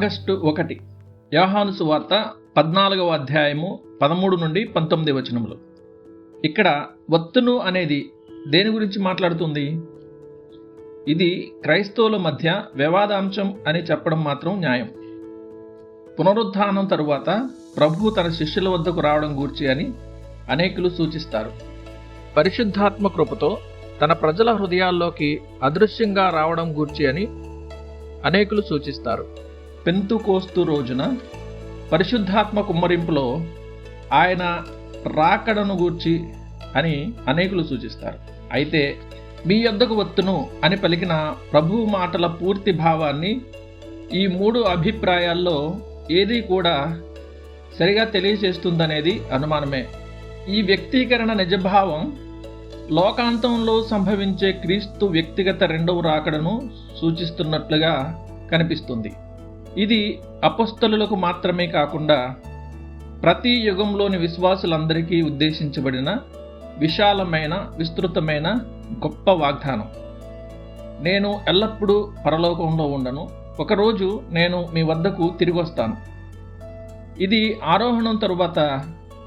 August ఒకటి యోహాను సువార్త పద్నాలుగవ అధ్యాయము పదమూడు నుండి పంతొమ్మిది వచనములు. ఇక్కడ వత్తును అనేది దేని గురించి మాట్లాడుతుంది? ఇది క్రైస్తవుల మధ్య వివాదాంశం అని చెప్పడం మాత్రం న్యాయం. పునరుద్ధానం తరువాత ప్రభువు తన శిష్యుల వద్దకు రావడం గూర్చి అని అనేకులు సూచిస్తారు. పరిశుద్ధాత్మ కృపతో తన ప్రజల హృదయాల్లోకి అదృశ్యంగా రావడం గూర్చి అని అనేకులు సూచిస్తారు. పెంతు కోస్తు రోజున పరిశుద్ధాత్మ కుమ్మరింపులో ఆయన రాకడను గూర్చి అని అనేకులు సూచిస్తారు. అయితే మీ యొద్దకు వత్తును అని పలికిన ప్రభువు మాటల పూర్తి భావాన్ని ఈ మూడు అభిప్రాయాల్లో ఏది కూడా సరిగా తెలియజేస్తుందనేది అనుమానమే. ఈ వ్యక్తీకరణ నిజభావం లోకాంతంలో సంభవించే క్రీస్తు వ్యక్తిగత రెండవ రాకడను సూచిస్తున్నట్లుగా కనిపిస్తుంది. ఇది అపస్థలులకు మాత్రమే కాకుండా ప్రతి యుగంలోని విశ్వాసులందరికీ ఉద్దేశించబడిన విశాలమైన విస్తృతమైన గొప్ప వాగ్దానం. నేను ఎల్లప్పుడూ పరలోకంలో ఉండను. ఒకరోజు నేను మీ వద్దకు తిరిగి వస్తాను. ఇది ఆరోహణం తరువాత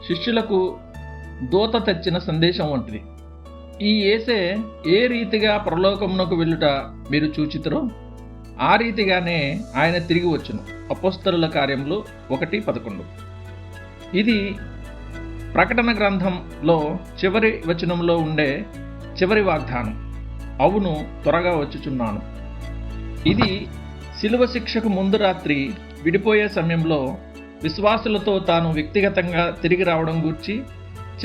శిష్యులకు దూత తెచ్చిన సందేశం వంటిది. ఈ ఏసే ఏ రీతిగా పరలోకమునకు వెళ్ళుట మీరు చూచితరో ఆ రీతిగానే ఆయన తిరిగి వచ్చును. అపోస్తరుల కార్యములు ఒకటి పదకొండు. ఇది ప్రకటన గ్రంథంలో చివరి వచనంలో ఉండే చివరి వాగ్దానం. అవును త్వరగా వచ్చుచున్నాను. ఇది శిలువ శిక్షకు ముందు రాత్రి విడిపోయే సమయంలో విశ్వాసులతో తాను వ్యక్తిగతంగా తిరిగి రావడం గూర్చి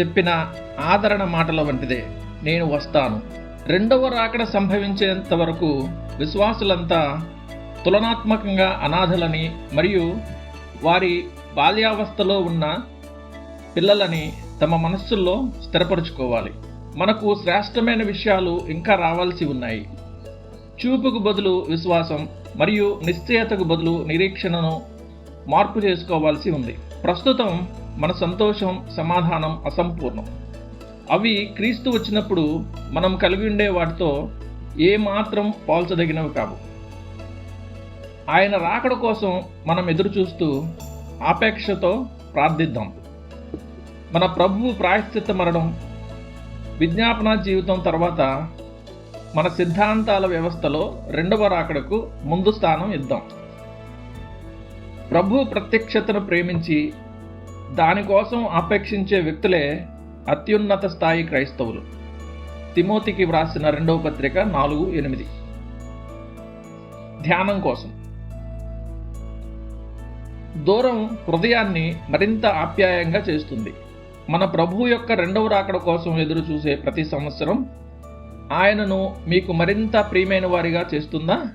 చెప్పిన ఆదరణ మాటల వంటిదే. నేను వస్తాను. రెండవ రాకడ సంభవించేంత వరకు విశ్వాసులంతా తులనాత్మకంగా అనాథలని మరియు వారి బాల్యావస్థలో ఉన్న పిల్లలని తమ మనస్సుల్లో స్థిరపరుచుకోవాలి. మనకు శ్రేష్టమైన విషయాలు ఇంకా రావాల్సి ఉన్నాయి. చూపుకు బదులు విశ్వాసం మరియు నిశ్చయతకు బదులు నిరీక్షణను మార్పు చేసుకోవాల్సి ఉంది. ప్రస్తుతం మన సంతోషం సమాధానం అసంపూర్ణం. అవి క్రీస్తు వచ్చినప్పుడు మనం కలిగి ఉండే వాటితో ఏమాత్రం పోల్చదగినవి కావు. ఆయన రాకడ కోసం మనం ఎదురు చూస్తూ ఆపేక్షతో ప్రార్థిద్దాం. మన ప్రభువు ప్రాయశ్చిత్త మరణం విజ్ఞాపన జీవితం తర్వాత మన సిద్ధాంతాల వ్యవస్థలో రెండవ రాకడకు ముందు స్థానం ఇద్దాం. ప్రభు ప్రత్యక్షతను ప్రేమించి దానికోసం ఆపేక్షించే వ్యక్తులే అత్యున్నత స్థాయి క్రైస్తవులు. తిమోతికి వ్రాసిన రెండవ పత్రిక నాలుగు ఎనిమిది. ధ్యానం కోసం. దూరం హృదయాన్ని మరింత ఆప్యాయంగా చేస్తుంది. మన ప్రభు యొక్క రెండవ రాకడ కోసం ఎదురు చూసే ప్రతి సంవత్సరం ఆయనను మీకు మరింత ప్రియమైన వారిగా చేస్తుందా?